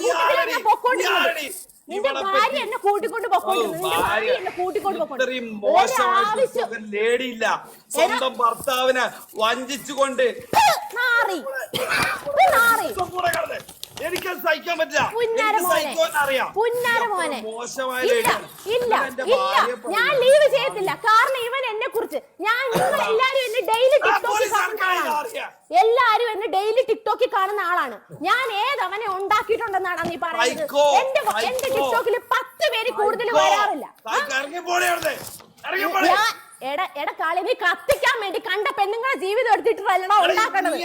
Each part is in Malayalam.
കൂട്ടത്തിൽ ആരടി? എന്നെ പൊക്കോണ്ടിരുന്നത്. നീ ആരടി? നിന്റെ ഇവളെ ഭാര്യ പറ്റി- എന്നെ കൂട്ടിക്കൊണ്ട് പൊക്കോണ്ടിരുന്നത്. നിന്റെ ഭാര്യ എന്നെ കൂട്ടിക്കൊണ്ട് ഇത്രയും പൊക്കോണ്ടിരുന്നത് മോശമായിട്ട് ഒരാവശ്യം ലേഡിയില്ല. സ്വന്തം ഭർത്താവിനെ വഞ്ചിച്ചുകൊണ്ട് എനിക്ക് സഹിക്കാൻ പറ്റില്ല. ഇല്ല ഇല്ല ഇല്ല. ഞാൻ ലീവ് ചെയ്യത്തില്ല. കാരണം ഇവൻ എന്നെ കുറിച്ച് ഞാൻ നിങ്ങൾ എല്ലാരും എന്നെ ഡെയിലി ആ, ടിക്ടോക്കിൽ പോലീസുകാർക്ക് കാണുന്ന ആളാണ് അറിയാം. എല്ലാരും എന്നെ ഡെയിലി ടിക്ടോക്കിൽ കാണുന്ന ആളാണ്. ഞാൻ ഏതവനെ ഉണ്ടാക്കിയിട്ടുണ്ടെന്നാണ് നീ പറയുന്നത്? എന്റെ. ടിക്ടോക്കിൽ പത്ത് പേര് കൂടുതൽ വരാറില്ല. എട എട കാളി നീ കത്തിക്കാൻ വേണ്ടി കണ്ട പെണ്ണുങ്ങളെ ജീവിതം എടുത്തിട്ടല്ലടാ ഉണ്ടാക്കണത്.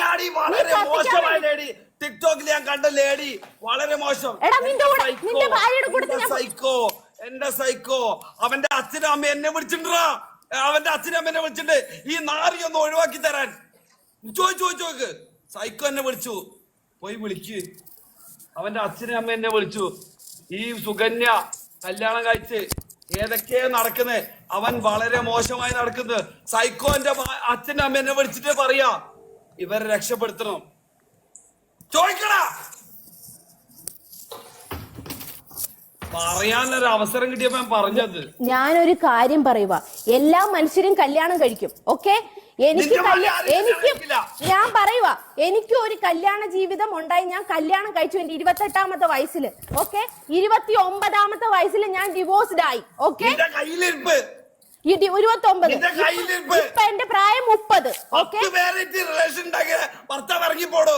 ടിക്ടോക്കിൽ ഞാൻ കണ്ട ലേഡി. വളരെ മോശം. എടാ, നിന്റെ കൂടെ- നിന്റെ ഭാര്യയുടെ കൂടെ സൈക്കോ. എന്റെ സൈക്കോ. അവന്റെ അച്ഛനും അമ്മ എന്നെ വിളിച്ചിട്ടുണ്ടാ? അവന്റെ അച്ഛനും അമ്മ എന്നെ വിളിച്ചിട്ടുണ്ട്. ഈ നാറി ഒന്ന് ഒഴിവാക്കി തരാൻ. ചോദിച്ചു ചോദിച്ചു നോക്ക് സൈക്കോ എന്നെ വിളിച്ചു. പോയി വിളിക്ക്. അവന്റെ അച്ഛനും അമ്മ എന്നെ വിളിച്ചു. ഈ സുകന്യ കല്യാണം കഴിച്ച് ഏതൊക്കെ നടക്കുന്നത് അവൻ വളരെ മോശമായി നടക്കുന്നത്. സൈക്കോന്റെ എന്റെ അച്ഛനും അമ്മ എന്നെ വിളിച്ചിട്ട് പറയാ. ഇവരെ രക്ഷപ്പെടുത്തണം. ചോദിക്കടാ! പറയാനൊരു അവസരം കിട്ടിയപ്പോ ഞാൻ പറഞ്ഞത്. ഞാനൊരു കാര്യം പറയുക എല്ലാ മനുഷ്യരും കല്യാണം കഴിക്കും ഓക്കെ? എനിക്ക് എനിക്ക് ഞാൻ പറയുക എനിക്ക് ഒരു കല്യാണ ജീവിതം ഉണ്ടായി. ഞാൻ കല്യാണം കഴിച്ചു എന്റെ ഇരുപത്തെട്ടാമത്തെ വയസ്സിൽ ഓക്കെ? ഇരുപത്തി ഒമ്പതാമത്തെ വയസ്സിൽ ഞാൻ ഡിവോഴ്സ്ഡ് ആയി ഓക്കെ? ഇരുപത്തി ഒമ്പത് നിന്റെ കയ്യിലിരിപ്പ്. ഇപ്പൊ എന്റെ പ്രായം മുപ്പത് ഓക്കെ? ഭർത്താവ് ഇറങ്ങിപ്പോടോ.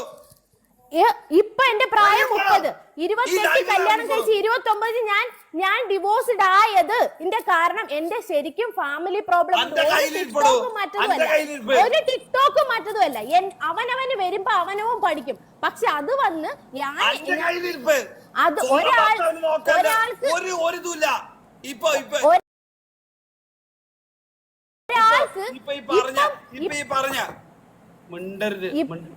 ഇപ്പൊ എന്റെ പ്രായം. മുപ്പത്. ഇരുപത്തെട്ട് കല്യാണം. കഴിച്ച് ഇരുപത്തി ഒമ്പതിന് ഞാൻ ഞാൻ ഡിവോഴ്സ്ഡ് ആയത്. ഇതിന്റെ കാരണം എന്റെ ശരിക്കും ഫാമിലി പ്രോബ്ലം കയ്യിലിരിപ്പ്. ഒരു ടിക്ടോക്കും മറ്റതുമല്ല. അവനവന് വരുമ്പോ അവനവും പഠിക്കും. പക്ഷെ അത് വന്ന് ഞാൻ അത് ഒരാൾ- ഒരാൾക്ക് ഒരു ഒരു ഇപ്പൊ ഇപ്പൊ ഒരാൾക്ക് ഇപ്പൊ ഈ പറഞ്ഞ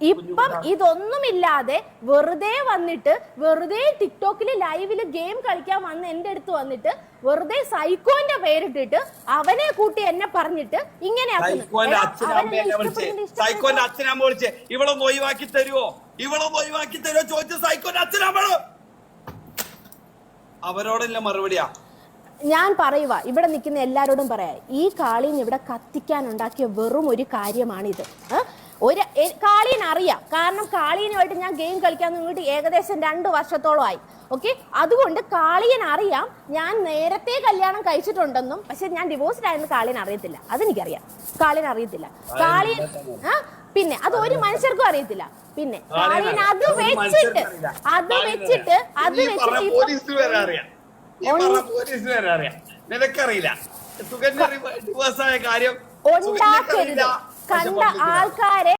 ഇപ്പം-. ഇതൊന്നുമില്ലാതെ വെറുതെ വന്നിട്ട് വെറുതെ ടിക്ടോക്കിൽ ലൈവിൽ ഗെയിം കളിക്കാൻ വന്ന് എന്റെ അടുത്ത് വന്നിട്ട് വെറുതെ സൈക്കോന്റെ പേരിട്ടിട്ട് അവനെ കൂട്ടി എന്നെ പറഞ്ഞിട്ട് ഇങ്ങനെ. സൈക്കോന്റെ. അച്ഛനമ്മ വിളിച്ച് ഇവളൊന്ന് ഒഴിവാക്കി തരുവോ ഇവളൊന്ന് ഒഴിവാക്കി തരുവോ ചോദിച്ച സൈക്കോന്റെ അച്ഛനമ്മൾ അവരോടല്ല മറുപടിയാ ഞാൻ പറയുക ഇവിടെ നിൽക്കുന്ന എല്ലാരോടും പറയാം ഈ കാളിന്ന് ഇവിടെ കത്തിക്കാൻ ഉണ്ടാക്കിയ വെറും ഒരു കാര്യമാണിത് ഏ? ഒരു കാളീൻ അറിയാം. കാരണം കാളീനുമായിട്ട് ഞാൻ ഗെയിം കളിക്കാൻ നിന്നിട്ട് ഏകദേശം രണ്ട് വർഷത്തോളമായി ഓക്കെ അതുകൊണ്ട് കാളിയൻ അറിയാം. ഞാൻ നേരത്തെ കല്യാണം കഴിച്ചിട്ടുണ്ടെന്നും പക്ഷെ ഞാൻ ഡിവോഴ്സ്ഡ് ആയെന്ന് കാളിയൻ അറിയത്തില്ല. അതെനിക്കറിയാം. കാളിയൻ അറിയത്തില്ല. കാളിയൻ ആ? പിന്നെ അത് ഒരു മനുഷ്യർക്കും അറിയത്തില്ല. പിന്നെ കാളിയൻ അത് വെച്ചിട്ട് അത് വെച്ചിട്ട് അത് വെച്ചിട്ട് നിനക്കറിയില്ല. സുഗന്യ ഡിവോഴ്സായ കാര്യം ഉണ്ടാക്കരുത്. കണ്ട. ആൾക്കാരെ